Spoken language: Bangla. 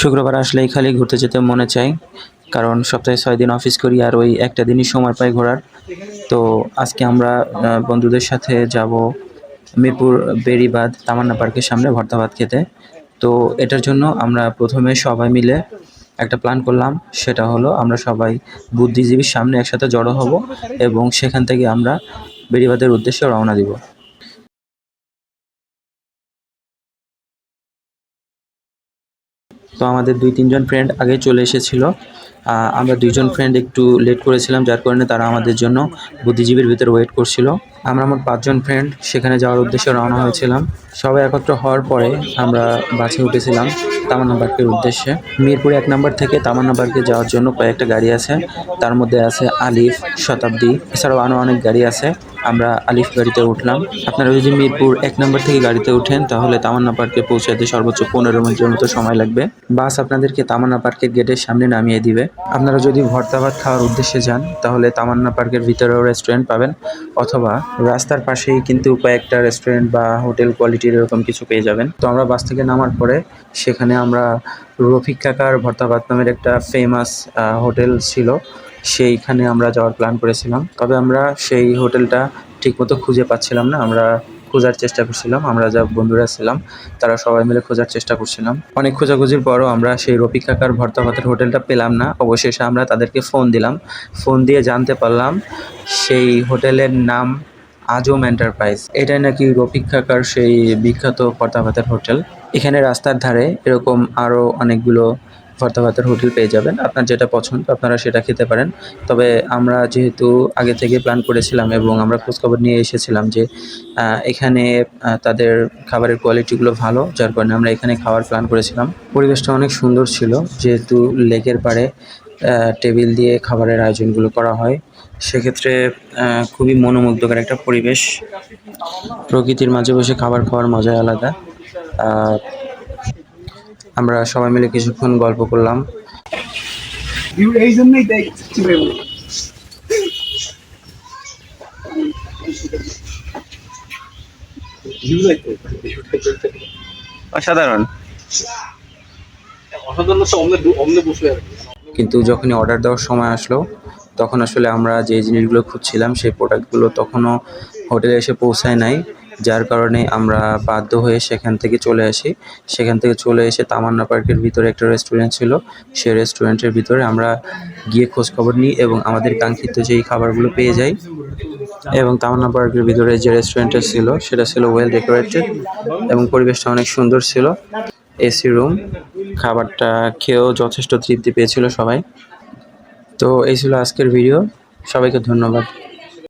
শুক্রবার আসলেই খালি ঘুরতে যেতে মনে চাই, কারণ সপ্তাহে ছয় দিন অফিস করি আর ওই একটা দিনই সময় পাই ঘোরার। তো আজকে আমরা বন্ধুদের সাথে যাব মিরপুর বেরিবাদ তামান্না পার্কের সামনে ভর্তা ভাত খেতে। তো এটার জন্য আমরা প্রথমে সবাই মিলে একটা প্ল্যান করলাম, সেটা হলো আমরা সবাই বুদ্ধিজীবীর সামনে একসাথে জড়ো হব এবং সেখান থেকে আমরা বেরিবাদের উদ্দেশ্যে রওনা দিব। তো আমাদের দুই, তিনজন ফ্রেন্ড আগে চলে এসেছিল। আমরা দুইজন ফ্রেন্ড একটু লেট করেছিলাম, যার কারণে তারা আমাদের জন্য বুদ্ধিজীবীর ভিতরে ওয়েট করছিল। আমরা আমার পাঁচজন ফ্রেন্ড সেখানে যাওয়ার উদ্দেশ্যে রওনা হয়েছিলাম। সবাই একত্র হওয়ার পরে আমরা বাসে উঠেছিলাম তামান্না পার্কের উদ্দেশ্যে। মিরপুর এক নম্বর থেকে তামান্না পার্কে যাওয়ার জন্য কয়েকটা গাড়ি আছে। তার মধ্যে আছে আলিফ শতাব্দী, এছাড়াও আরও অনেক গাড়ি আছে। আমরা আলিফ গাড়িতে উঠলাম। আপনারা যদি মিরপুর এক নম্বর থেকে গাড়িতে উঠেন, তাহলে তামান্না পার্কে পৌঁছাতে সর্বোচ্চ পনেরো মিনিটের মতো সময় লাগবে। বাস আপনাদেরকে তামান্না পার্কের গেটের সামনে নামিয়ে দিবে। আপনারা যদি ভর্তা ভাত খাওয়ার উদ্দেশ্যে যান, তাহলে তামান্না পার্কের ভিতরেও রেস্টুরেন্ট পাবেন, অথবা রাস্তার পাশেই কিন্তু কয়েকটা রেস্টুরেন্ট বা হোটেল কোয়ালিটির এরকম কিছু পেয়ে যাবেন। তো আমরা বাস থেকে নামার পরে সেখানে আমরা রফিক কাকার ভর্তা ভাত নামের একটা ফেমাস হোটেল ছিল। সেইখানে আমরা যাওয়ার প্ল্যান করেছিলাম। তবে আমরা সেই হোটেলটা ঠিকমতো খুঁজে পাচ্ছিলাম না। আমরা খোঁজার চেষ্টা করছিলাম। আমরা যা বন্ধুরা ছিলাম, তারা সবাই মিলে খোঁজার চেষ্টা করছিলাম। অনেক খোঁজাখুঁজির পরও আমরা সেই রফিক কাকার ভর্তা ভাতের হোটেলটা পেলাম না। অবশেষে আমরা তাদেরকে ফোন দিলাম। ফোন দিয়ে জানতে পারলাম সেই হোটেলের নাম আজম এন্টারপ্রাইজ। এটাই নাকি রফিক কাকার সেই বিখ্যাত ভর্তা ভাতের হোটেল। এখানে রাস্তার ধারে এরকম আরও অনেকগুলো ভর্তা ভাতের হোটেল পেয়ে যাবেন। আপনার যেটা পছন্দ, আপনারা সেটা খেতে পারেন। তবে আমরা যেহেতু আগে থেকে প্ল্যান করেছিলাম এবং আমরা খোঁজখবর নিয়ে এসেছিলাম যে এখানে তাদের খাবারের কোয়ালিটিগুলো ভালো, যার কারণে আমরা এখানে খাওয়ার প্ল্যান করেছিলাম। পরিবেশটা অনেক সুন্দর ছিল, যেহেতু লেকের পাড়ে টেবিল দিয়ে খাবারের আয়োজনগুলো করা হয়। সেক্ষেত্রে খুবই মনোমুগ্ধকর একটা পরিবেশ। প্রকৃতির মাঝে বসে খাবার খাওয়ার মজাই আলাদা। আমরা সবাই মিলে কিছুক্ষণ গল্প করলাম। এই জন্যই অসাধারণ। অসাধারণ তো অমনে অমনে বসে আর কি। কিন্তু যখনই অর্ডার দেওয়ার সময় আসলো, তখন আসলে আমরা যে জিনিসগুলো খুঁজছিলাম, সেই প্রোডাক্টগুলো তখনও হোটেলে এসে পৌঁছায় নাই। যার কারণে আমরা বাধ্য হয়ে সেখান থেকে চলে আসি। সেখান থেকে চলে এসে তামান্না পার্কের ভিতরে একটা রেস্টুরেন্ট ছিল। সেই রেস্টুরেন্টের ভিতরে আমরা গিয়ে খোঁজখবর নিই এবং আমাদের কাঙ্ক্ষিত যেই খাবারগুলো পেয়ে যাই এবং তামান্না পার্কের ভিতরে যে রেস্টুরেন্টটা ছিল, সেটা ছিল ওয়েল ডেকোরেটেড এবং পরিবেশটা অনেক সুন্দর ছিল। এসি রুম খাবারটা খেয়েও যথেষ্ট তৃপ্তি পেয়েছিল সবাই। তো এই ছিল আজকের ভিডিও সবাইকে ধন্যবাদ।